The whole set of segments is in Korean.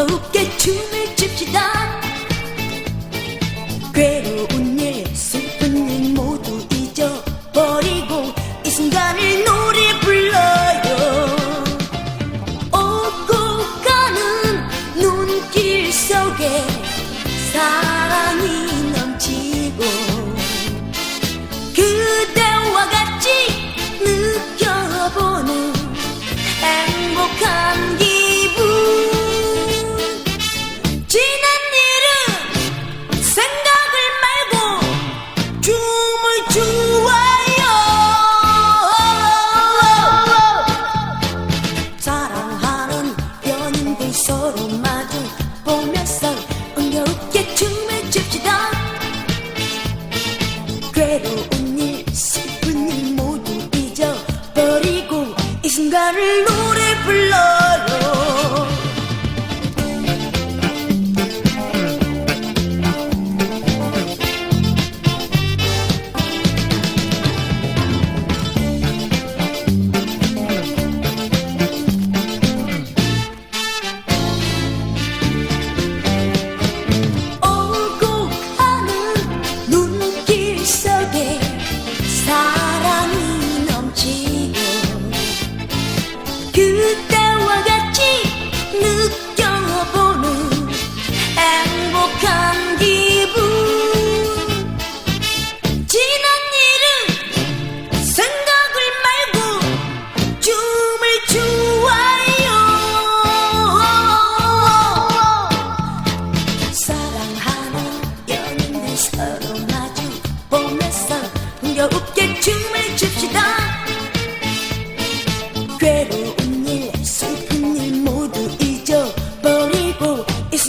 흥겨웁게 춤을 춥시다. 괴로운 일 슬픈 일 모두 잊어버리고 이 순간을 노래 불러요. 오고 가는 눈길 속에 사 괴로운 일 슬픈 일 모두 잊어버리고 이 순간을 노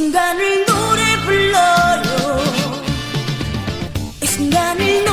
순간을 노래 불러요. 이 순간을